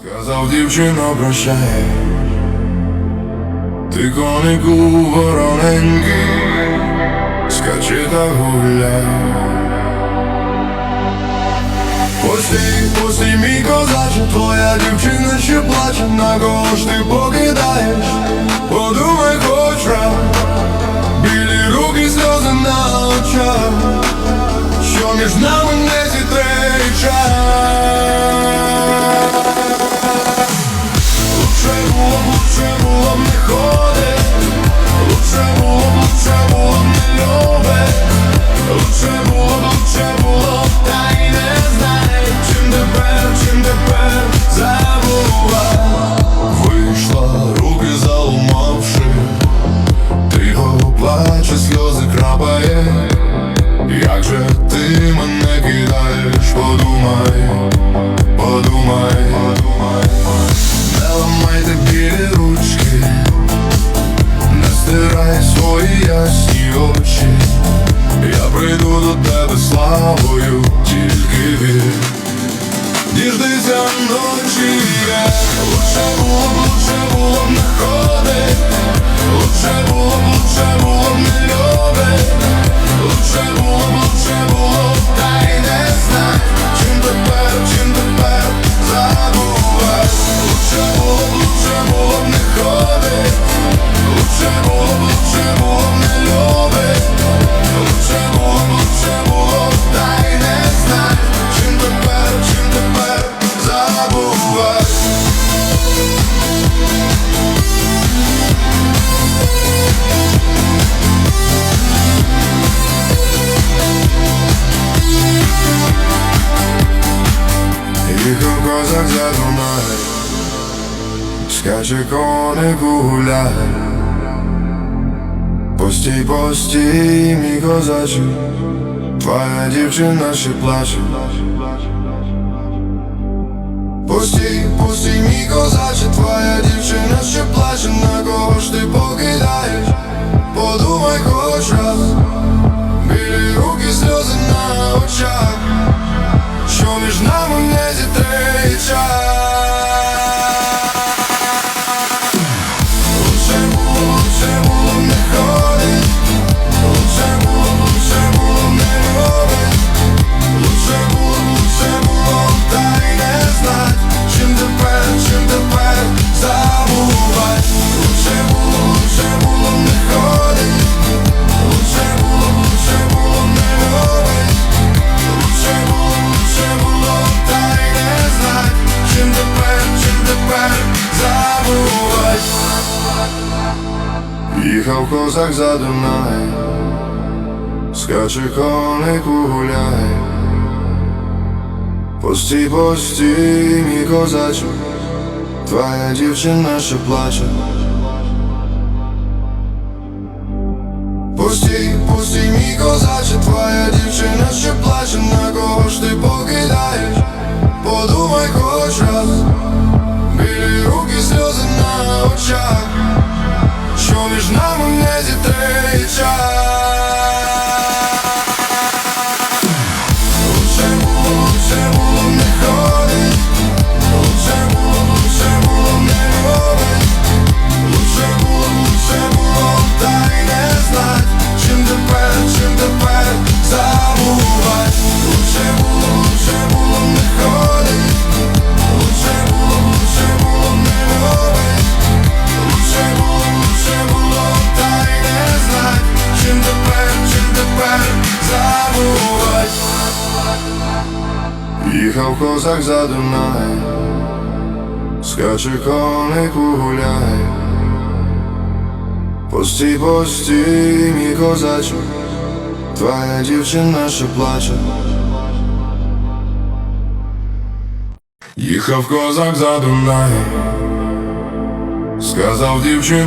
Сказав дівчино, прощай, ти конику вороненький, скачи та гуляй. Пустій, пустій, мій козаче, твоя дівчина ще плаче, на кого ж ти покидаєш, подумай хоч раз, білі руки, сльози на очах, що між нами славою, тільки вір. Діждися ночі, я лучше було б, лучше було б не ходить, лучше було б, лучше було б не любить, лучше було б, лучше було б, та й не знай, чим тепер, чим тепер забувай. Лучше було б, лучше було б не ходить, лучше було Їхав козак за Дунай, скаче конику гуляй. Постій, постій, мій козаче, твоя дівчина ще плаче. Пусти, пусти мій козаче, забувай. Їхав козак за Дунай, скаче конику гуляй. Постій, постій, мій козаче, твоя дівчина ще плаче. Постій, постій, мій козаче, твоя дівчина ще плаче, не Їхав козак за Дунай, скаче конику гуляй. Постій, постій, мій козаче, твоя дівчина ще плаче. Їхав козак за Дунай, сказав дівчина.